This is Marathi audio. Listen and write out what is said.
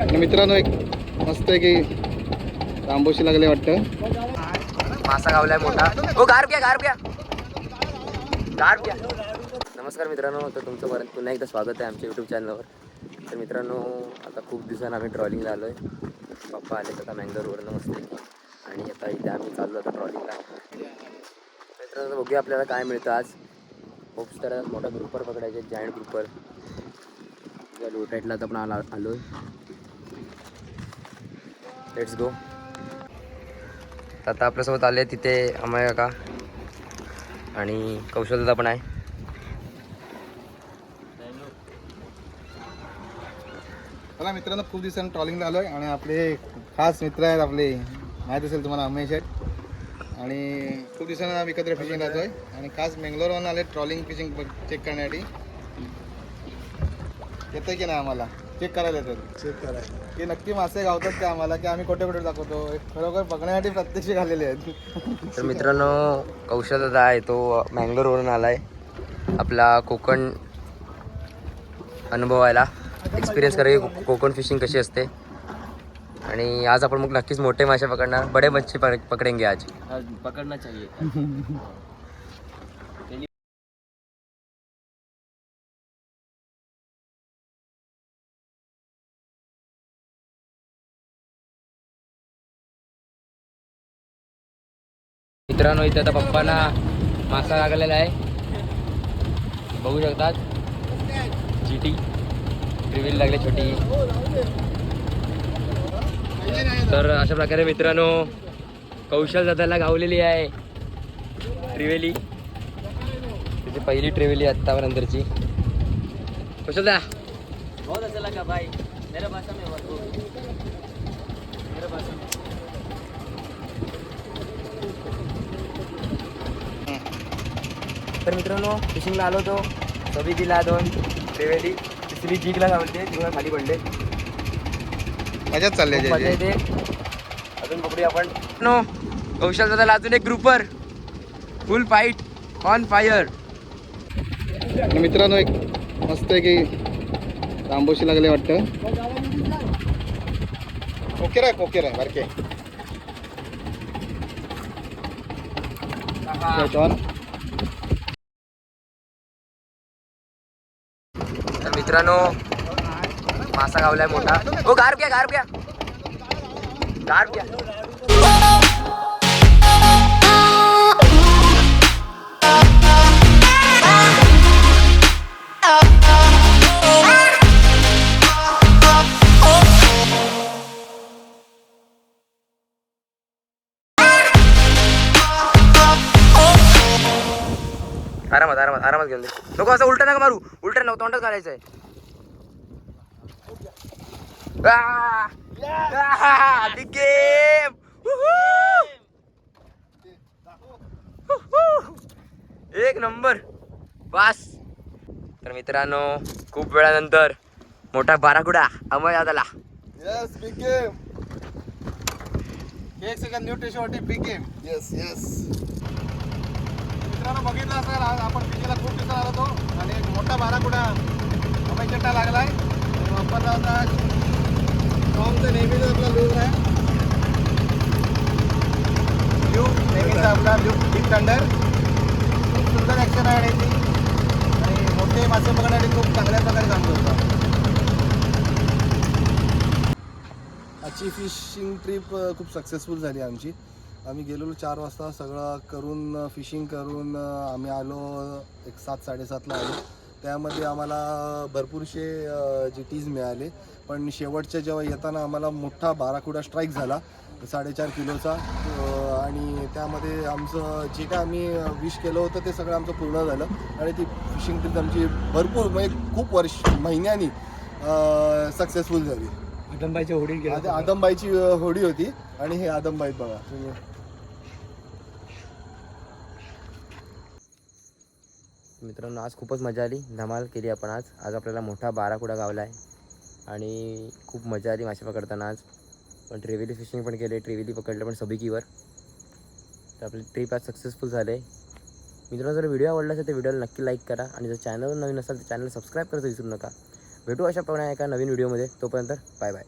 आणि मित्रांनो एक मस्त आहे की तांबोशी लागले वाटतं. मासा गावलाय मोठा. हो गार घ्या गार घ्या गार घ्या नमस्कार मित्रांनो तर तुमचं परत पुन्हा एकदा स्वागत आहे आमच्या यूट्यूब चॅनलवर तर मित्रांनो आता खूप दिवसानं आम्ही ट्रॉलिंगला आलो आहे पप्पा आले आता मँगलोरवरनं मस्त आणि आता इथे आम्ही चाललो आता ट्रॉलिंगला मित्रांनो बघूया आपल्याला काय मिळतं आज. खूप तर मोठा ग्रुपर पकडायचे जायंट ग्रुपर या लोटाईटला तर आपण आला आलो लेट्स गो आता आपल्यासोबत आले तिथे अमय काका. आणि कौशल दादा पण आहे. मला मित्रांनो खूप दिवसांनी ट्रॉलिंगला आलो आहे आणि आपले खास मित्र आहेत आपले. माहीत असेल तुम्हाला अमेश आहेत. आणि खूप दिवसांनी आम्ही एकत्र फिशिंग जातोय आणि खास बेंगलोरवरून आले ट्रॉलिंग फिशिंग चेक करण्यासाठी. येतं की नाही आम्हाला? चेक करायला येतात. चेक करायला. की नक्की मासे गावतात का आम्हाला? की आम्ही कुठे कुठे दाखवतो? हे खरोखर बघण्यासाठी प्रत्यक्ष घालेले आहेत. तर मित्रांनो कौशल दादा आहे तो मँगलोरवरून आला आहे आपला कोकण अनुभवायला एक्सपिरियन्स करा की कोकण फिशिंग कशी असते. आणि आज आपण मग नक्कीच मोठे मासे पकडणार. बडे मच्छी पक- पकडेंगे आज. पकड़ना चाहिए. मित्रांनो इथे आता पप्पांना मासा लागलेला आहे. बघू शकतात. चिटी रिव्हील लागले छोटी. तर अशा प्रकारे मित्रांनो कौशल दादाला गावलेली आहे. ट्रिवेली त्याची पहिली ट्रिवेली आत्तापर्यंतची. कौशल दा. बहुत अच्छा लगा भाई। मेरा भाषा में बात हो मेरा भाषा में। तर मित्रांनो फिशिंगला आलो होतो. सभी दिला दोन ट्रिवेली तिसरी जिगला गावलते तिला खाली पडले. मजाच चालली खूप मजा येते. अजून पकडूया आपण. नो कौशल दादाला अजून एक grouper full fight on fire आणि मित्रांनो एक मस्त आहे की तांबोशी लागले वाटतं. कोकेर आहे कोकेर आहे बारके. मित्रांनो मासा गावलाय मोठा. हो गार प्या गार प्या गार घ्या. आरामात आरामात आरामात घेऊन दे. नको असं उलट नका मारू. उलट नको तोंडच घालायचं आहे बिग गेम! एक नंबर. पास तर मित्रांनो खूप वेळानंतर मोठा बाराकुडा अमय दादाला. येस बिग गेम एक सेकंड न्यू टेशोसाठी बिग गेम येस येस मित्रांनो बघितलं असेल आज आपण बिगेला खूप दिवसात आलो होतो. आणि एक मोठा बाराकुडा अमय लागला आहे वापरला होता टॉमचं नेहमीच आपला लूज आहे ब्ल्यू नेहमीचा आपला ब्ल्यू बिग थंडर खूप सुंदर ॲक्शन आहे आणि ती. आणि मोठे मासे पकडण्यासाठी खूप चांगल्या प्रकारे काम करतो आजची फिशिंग ट्रिप खूप सक्सेसफुल झाली आमची. आम्ही गेलेलो चार वाजता सगळं करून फिशिंग करून आम्ही आलो एक सात साडेसातला आलो. त्यामध्ये आम्हाला भरपूरसे जी टीज मिळाले. पण शेवटच्या जेव्हा येताना आम्हाला मोठा बाराकुडा स्ट्राईक झाला साडेचार किलोचा. आणि त्यामध्ये आमचं जे काय आम्ही विश केलं होतं ते सगळं आमचं पूर्ण झालं. आणि ती फिशिंग ट्रिप आमची भरपूर म्हणजे खूप वर्ष महिन्यांनी सक्सेसफुल झाली. आदमबाईच्या होडी आद- आदमबाईची होडी होती. आणि हे आदमबाई बघा. मित्रांनो आज खूपच मजा आली. धमाल केली आपण आज. आज आपल्याला मोठा बाराकुडा गावला आहे. आणि खूप मजा आली मासे पकडताना आज. पण ट्रेवेली फिशिंग पण केले ट्रेवेली पकडलं पण सबिकीवर. तर आपली ट्रिप आज सक्सेसफुल झाले मित्रांनो जर व्हिडिओ आवडला असेल तर व्हिडिओला नक्की लाईक करा. आणि जर चॅनल नवीन असेल तर चॅनल सबस्क्राईब करायचं विसरू नका. भेटू अशा प्रमाणे एका नवीन व्हिडिओमध्ये. तोपर्यंत बाय बाय.